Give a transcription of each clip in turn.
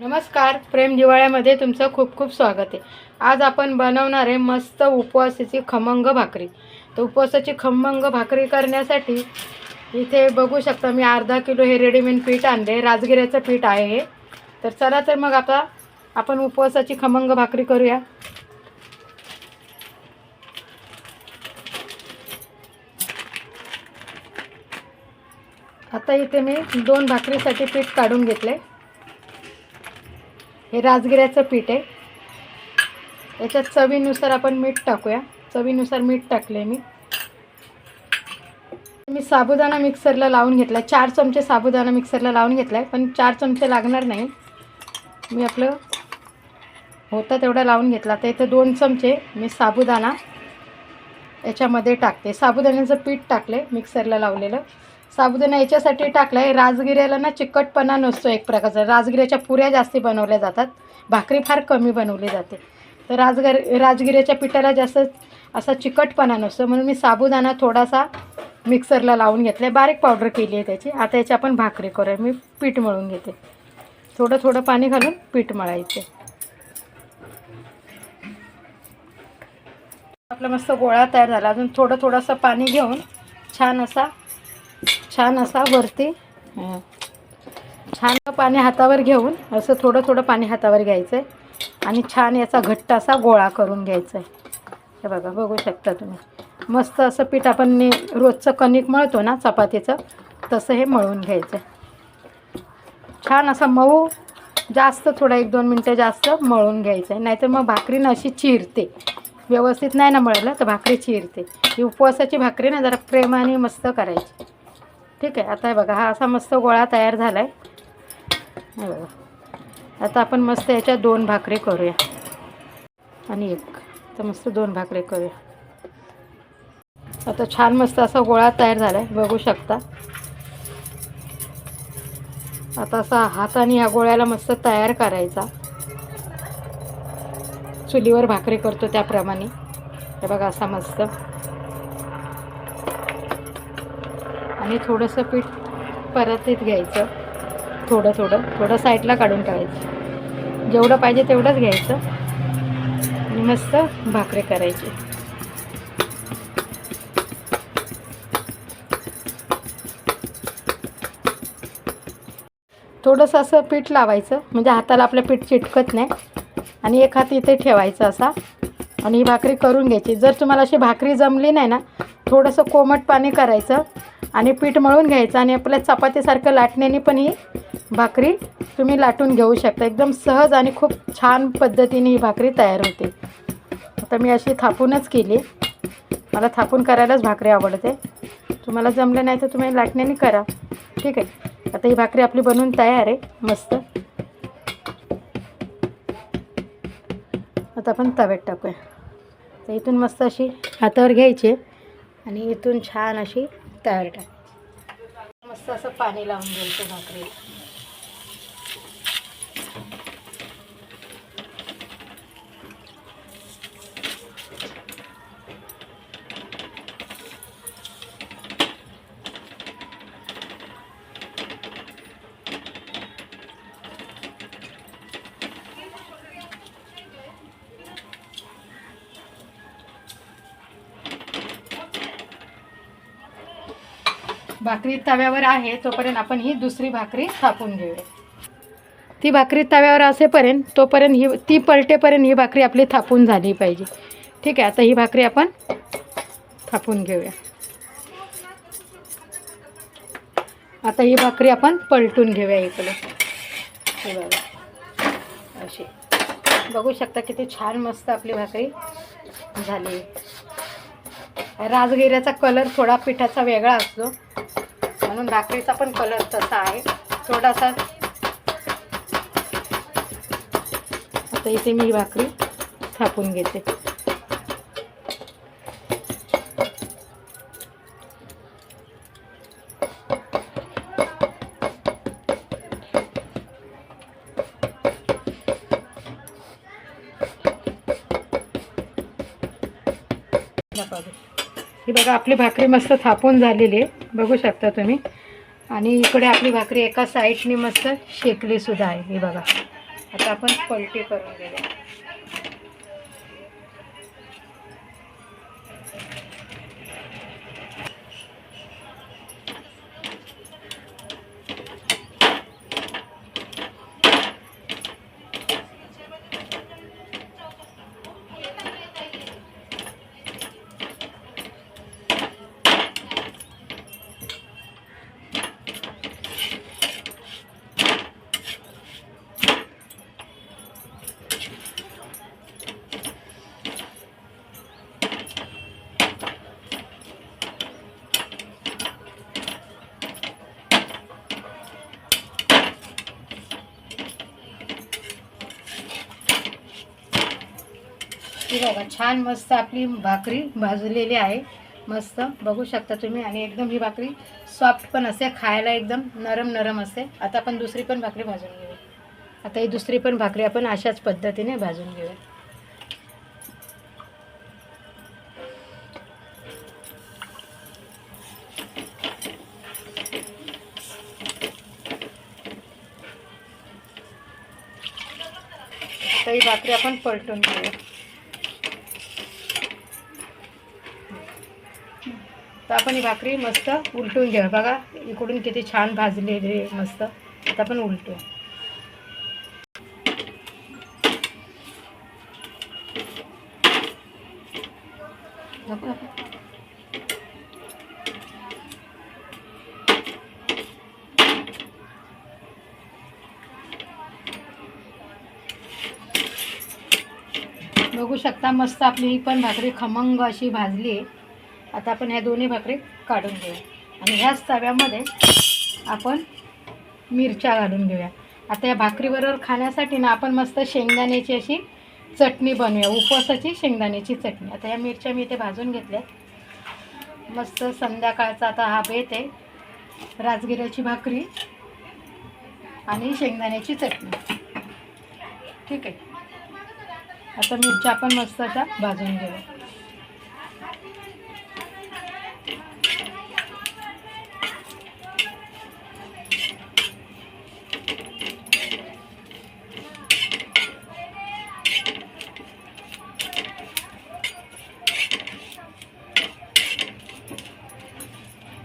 नमस्कार प्रेम दिवाळ्यामध्ये तुमचं खूप खूप स्वागत आहे. आज आपण बनवणार आहे मस्त उपवासाची खमंग भाकरी. तर उपवासाची खमंग भाकरी करण्यासाठी इथे बघू शकता मी अर्धा किलो हे रेडीमेड पीठ आणले राजगिऱ्याचं पीठ आहे हे. तर चला तर मग आता आपण उपवासाची खमंग भाकरी करूया. आता इथे मी दोन भाकरीसाठी पीठ काढून घेतले. हे राजगिऱ्याचं पीठ आहे. याच्यात चवीनुसार आपण मीठ टाकूया. चवीनुसार मीठ टाकले मी. मी साबुदाणा मिक्सरला लावून घेतला चार चमचे साबुदाणा मिक्सरला लावून घेतला आहे पण चार चमचे लागणार नाही. मी आपलं होता तेवढा लावून घेतला. तर इथं दोन चमचे मी साबुदाणा याच्यामध्ये टाकते. साबुदाण्याचं पीठ टाकले मिक्सरला लावलेलं. साबुदाणा याच्यासाठी टाकला आहे राजगिऱ्याला ना चिकटपणा नसतो एक प्रकारचा. राजगिऱ्याच्या पुऱ्या जास्ती बनवल्या जातात. भाकरी फार कमी बनवली जाते. तर राजगर राजगिऱ्याच्या पिठाला जास्त असा चिकटपणा नसतो. म्हणून मी साबुदाणा थोडासा मिक्सरला लावून घेतला आहे बारीक पावडर केली आहे त्याची. आता याची आपण भाकरी करूया. मी पीठ मळून घेते. थोडं थोडं पाणी घालून पीठ मळायचे. आपला मस्त गोळा तयार झाला. अजून थोडं थोडंसं पाणी घेऊन छान असा छान असा वरती छान पाणी हातावर घेऊन असं थोडं थोडं पाणी हातावर घ्यायचं आहे आणि छान याचा घट्ट असा गोळा करून घ्यायचा आहे हे बघा बघू शकता तुम्ही. मस्त असं पीठ आपण रोजचं कणिक मळतो ना चपातीचं तसं हे मळून घ्यायचं आहे छान असं मऊ जास्त थोडा एक दोन मिनटं जास्त मळून घ्यायचं आहे नाहीतर मग भाकरी ना अशी चिरते. व्यवस्थित नाही ना मळलं तर भाकरी चिरते. ही उपवासाची भाकरी ना जरा प्रेमाने मस्त करायची. ठीक आहे आता हे बघा हा असा मस्त गोळा तयार झाला आहे हे बघा. आता आपण मस्त याच्या दोन भाकरी करूया. आणि एक तर मस्त दोन भाकरी करूया. आता छान मस्त असा गोळा तयार झाला आहे बघू शकता. आता असा हाताने या गोळ्याला मस्त तयार करायचा. चुलीवर भाकरी करतो त्याप्रमाणे. हे बघा असा मस्त. आणि थोडंसं पीठ परतीत घ्यायचं. थोडं थोडं थोडं साईडला काढून टाकायचं. जेवढं पाहिजे तेवढंच घ्यायचं. आणि मस्त भाकरी करायची. थोडंसं असं पीठ लावायचं. म्हणजे हाताला आपलं पीठ चिटकत नाही. आणि एक हात इथे ठेवायचा असा. आणि ही भाकरी करून घ्यायची. जर तुम्हाला अशी भाकरी जमली नाही ना थोडंसं कोमट पाणी करायचं. आणि पीठ मळून घ्यायचं आणि आपल्या चपातीसारखं लाटण्याने पण ही भाकरी तुम्ही लाटून घेऊ शकता. एकदम सहज आणि खूप छान पद्धतीने ही भाकरी तयार होते. आता मी अशी थापूनच केली. मला थापून करायलाच भाकरी आवडते. तुम्हाला जमलं नाही तर तुम्ही लाटण्याने करा. ठीक आहे. आता ही भाकरी आपली बनवून तयार आहे. मस्त. आता आपण तव्यात टाकूया. तर इथून मस्त अशी हातावर घ्यायची आणि इथून छान अशी तयार टाक मस्त असं पाणी लावून घ्यायचं भाकरीला. भाकरी तव्यावर आहे तोपर्यंत आपण ही दुसरी भाकरी थापून घेऊया. ती भाकरी तव्यावर असेपर्यंत तोपर्यंत ही ती पलटेपर्यंत ही भाकरी आपली थापून झाली पाहिजे. ठीक आहे आता ही भाकरी आपण थापून घेऊया. आता ही भाकरी आपण पलटून घेऊया इकडे. हे बघा. अशी. बघू शकता किती छान मस्त आपली भाकरी झाली. राजगिऱ्याचा कलर थोडा पिठाचा वेगळा असतो. म्हणून भाकरीचा पण कलर तसा आहे. थोडासा आता इथे मी भाकरी थापून घेते. ही बघा आपली भाकरी मस्त थापून झालेली आहे. बघू शकता तुम्ही. आणि इकडे आपली भाकरी एका साईडने मस्त शेकली सुद्धा आहे. हे बघा. आता आपण पलटी करून घेऊया ही बघा छान मस्त आपली भाकरी भाजलेली आहे. मस्त. बघू शकता तुम्ही. आणि एकदम ही भाकरी सॉफ्ट पण असते खायला एकदम नरम नरम असते आता आपण दुसरी पण भाकरी भाजून घेऊया आता ही दुसरी पण भाकरी आपण अशाच पद्धतीने भाजून घेऊया. आता ही भाकरी आपण पलटून घेऊया. तर आपण ही भाकरी मस्त उलटून घ्या बघा इकडून किती छान भाजलेली मस्त. आता आपण उलटू. बघू शकता मस्त आपली ही पण भाकरी खमंग अशी भाजली आहे. आता आपण ह्या दोन्ही भाकरी काढून घेऊया आणि ह्याच तव्यामध्ये आपण मिरच्या घालून घेऊया. आता या भाकरीबरोबर खाण्यासाठी ना आपण मस्त शेंगदाण्याची अशी चटणी बनवूया. उपवासाची शेंगदाण्याची चटणी. आता या मिरच्या मी इथे भाजून घेतल्या. मस्त संध्याकाळचा आता हा बेत आहे. राजगिऱ्याची भाकरी आणि शेंगदाण्याची चटणी. ठीक आहे. आता मिरच्या आपण मस्त अशा भाजून घेऊया.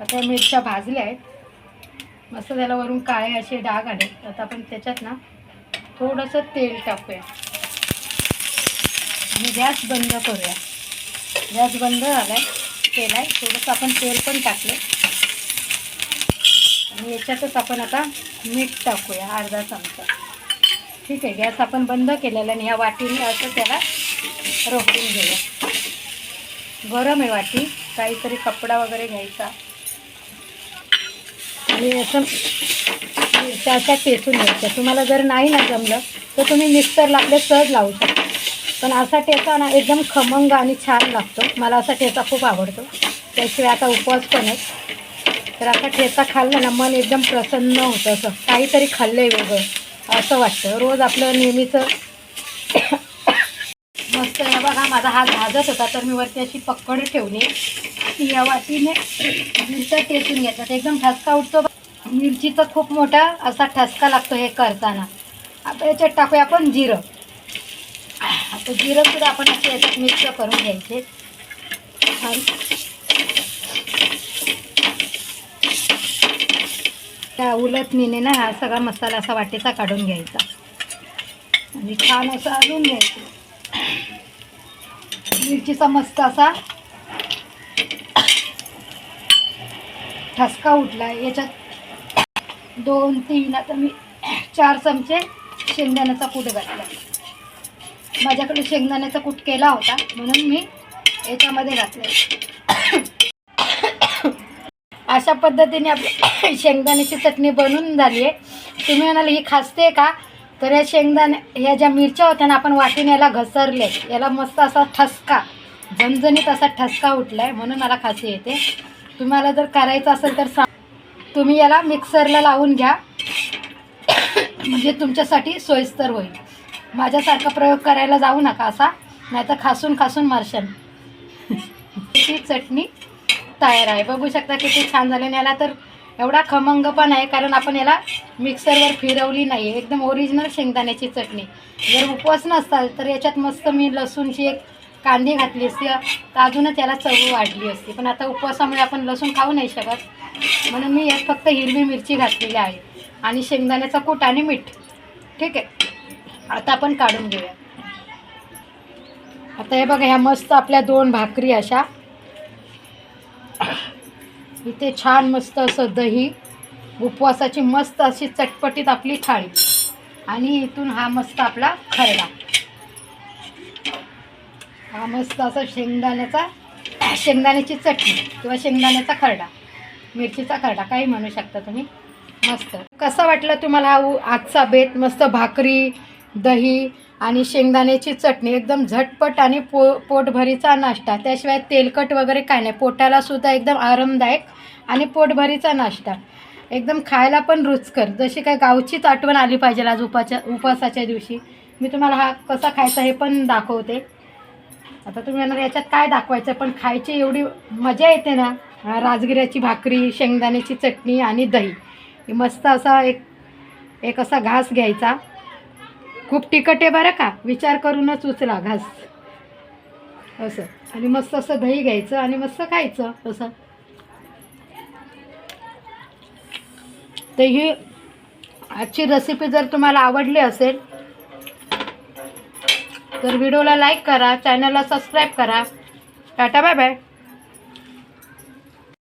आता या मिरच्या भाजल्या आहेत. मस्त त्याला वरून काळे असे डाग आले आता आपण त्याच्यात ना थोडंसं तेल टाकूया. आणि गॅस बंद करूया. गॅस बंद झाला आहे तेल आहे. थोडंसं आपण तेल पण टाकलं आणि याच्यातच आपण आता मीठ टाकूया अर्धा चमचा. ठीक आहे. गॅस आपण बंद केलेला आणि ह्या वाटीने असं त्याला रोखून घेऊया. गरम आहे वाटी. काहीतरी कपडा वगैरे घ्यायचा. आणि असं मिरच्या अशा ठेचून घ्यायच्या तुम्हाला जर नाही ना जमलं तर तुम्ही मिक्सरला आपले सहज लावू शकता. पण असा ठेचा ना एकदम खमंग आणि छान लागतो. मला असा ठेचा खूप आवडतो. त्याशिवाय आता उपवास पण आहे. तर असा ठेचा खाल्ला ना मन एकदम प्रसन्न होतं. असं काहीतरी खाल्लं आहे वेगळं असं वाटतं. रोज आपलं नेहमीचं मस्त हे बघा माझा हात भाजत होता तर मी वरती अशी पक्कड ठेवली. ती या वाटीने मिरच्या टेचून घेतात एकदम ठसका उठतो. मिरचीचा खूप मोठा असा ठसका लागतो हे करताना. आता याच्यात टाकूया आपण जिरं. आता जिरं सुद्धा आपण असे याच्यात मिक्स करून घ्यायचे. आणि त्या उलटणीने ना हा सगळा मसाला असा वाटेचा काढून घ्यायचा. आणि छान असं अजून घ्यायचं. मिरचीचा मस्त असा ठसका उठला. याच्यात दोन तीन आता मी चार चमचे शेंगदाण्याचा कूट घातला. माझ्याकडे शेंगदाण्याचा कूट केला होता म्हणून मी याच्यामध्ये घातले. अशा पद्धतीने आपली शेंगदाण्याची चटणी बनवून झाली आहे. तुम्ही म्हणाल ही खासते का? तर या शेंगदाणे ह्या ज्या मिरच्या होत्या ना आपण वाटीने याला घसरले. याला मस्त असा ठसका झणझणीत असा ठसका उठला आहे म्हणून मला खासी येते. तुम्हाला जर करायचं असेल तर सा तुम्ही याला मिक्सरला लावून घ्या. म्हणजे तुमच्यासाठी सोयीस्कर होईल. माझ्यासारखा प्रयोग करायला जाऊ नका असा. नाही तर खासून खासून मारशाल ती चटणी तयार आहे. बघू शकता किती छान झाले. आणि याला तर एवढा खमंग पण आहे कारण आपण याला मिक्सरवर फिरवली नाही आहे एकदम ओरिजिनल शेंगदाण्याची चटणी. जर उपवास नसताल तर याच्यात मस्त मी लसूणची एक कांदे घातली असते. तर अजूनच याला चव वाढली असते. पण आता उपवासामुळे आपण लसूण खाऊ नाही शकत. म्हणून मी यात फक्त हिरवी मिरची घातलेली आहे. आणि शेंगदाण्याचा कूट आणि मीठ. ठीक आहे? आता आपण काढून घेऊया. आता हे बघा ह्या मस्त आपल्या दोन भाकरी अशा. इथे छान मस्त असं दही. उपवासाची मस्त अशी चटपटीत आपली थाळी. आणि इथून हा मस्त आपला खरडा. हा मस्त असा शेंगदाण्याचा शेंगदाण्याची चटणी किंवा शेंगदाण्याचा खरडा मिरचीचा खरडा काही म्हणू शकता तुम्ही. मस्त. कसा वाटला तुम्हाला हा उ- आजचा बेत? मस्त भाकरी दही आणि शेंगदाण्याची चटणी एकदम झटपट आणि पो पोटभरीचा नाश्ता. त्याशिवाय तेलकट वगैरे काय नाही. पोटालासुद्धा एकदम आरामदायक आणि पोटभरीचा नाश्ता. एकदम खायला पण रुचकर. जशी काय गावचीच आठवण आली पाहिजे आज उपाच्या उपवासाच्या दिवशी. मी तुम्हाला हा कसा खायचा हे पण दाखवते. आता तुम्ही म्हणणार याच्यात काय दाखवायचं? पण खायची एवढी मजा येते ना. राजगिऱ्याची भाकरी शेंगदाण्याची चटणी आणि दही. मस्त असा एक एक असा घास घ्यायचा. खूप तिखट आहे बरं का? विचार करूनच उचला घास. असं. आणि मस्त असं दही घ्यायचं आणि मस्त खायचं असं. तर ही आजची रेसिपी जर तुम्हाला आवडली असेल तर व्हिडिओला लाईक करा चॅनलला सबस्क्राईब करा. Tata bye bye